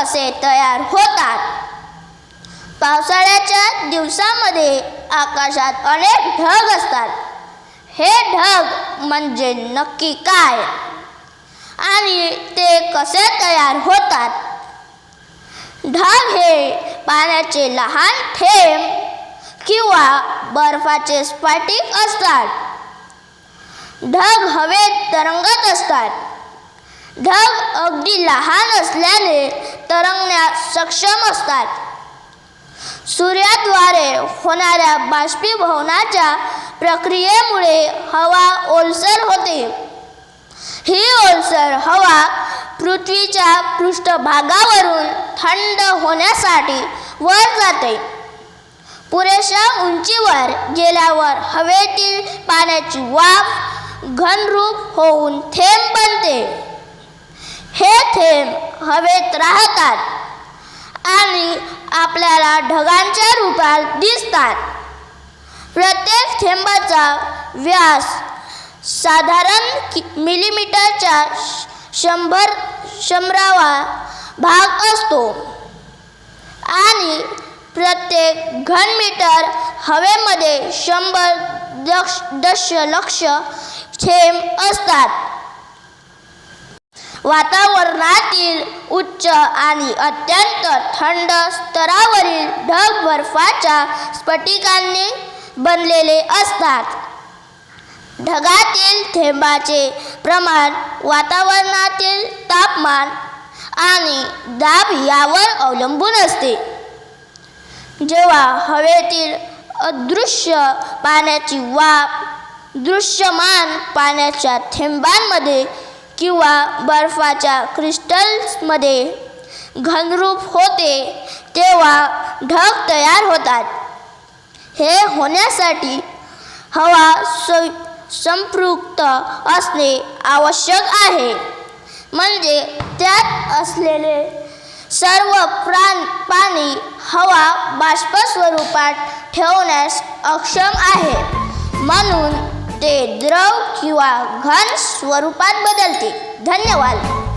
कसे तयार होतात. पावसाळ्याच्या दिवसामध्ये आकाशात अनेक ढग असतात. हे ढग म्हणजे नक्की काय? आणि ते कसे तयार होतात? ढग हे पाण्याचे लहान थेंब किंवा बर्फाचे स्फटिक असतात. ढग हवेत तरंगत असतात. ढग अगदी लहान असल्याने तरंगण्यास सक्षम असतात. सूर्याद्वारे होणाऱ्या बाष्पीभवनाच्या प्रक्रियेमुळे हवा ओलसर होते. ही ओलसर हवा पृथ्वीच्या पृष्ठभागावरून थंड होण्यासाठी वर जाते. पुरेशा उंचीवर गेल्यावर हवेतील पाण्याची वाफ घनरूप होऊन थेंब बनते. हे थेंब हवेत राहतात आणि आपल्याला ढगांच्या रूपात दिसतात. प्रत्येक थेंबाचा व्यास साधारण कि मिलीमीटरच्या श- शंभर शंभरावा भाग असतो. आणि प्रत्येक घनमीटर हवेमध्ये शंभर दक्ष दशलक्ष थेंब असतात. वातावरणातील उच्च आणि अत्यंत थंड स्तरावरील ढग बर्फाच्या स्फटिकांनी बनलेले असतात. ढगातील थेंबाचे प्रमाण वातावरणातील तापमान आणि दाब यावर अवलंबून असते. जेव्हा हवेतील अदृश्य पाण्याची वाफ दृश्यमान पाण्याच्या थेंबांमध्ये किंवा बर्फाच्या क्रिस्टल्समध्ये घनरूप होते तेव्हा ढग तयार होतात. हे होण्यासाठी हवा स संपृक्त असणे आवश्यक आहे. म्हणजे त्यात असलेले सर्व प्राण पाणी हवा बाष्प स्वरूपात ठेवण्यास अक्षम आहे. म्हणून ते द्रव किंवा घन स्वरूपात बदलते. धन्यवाद.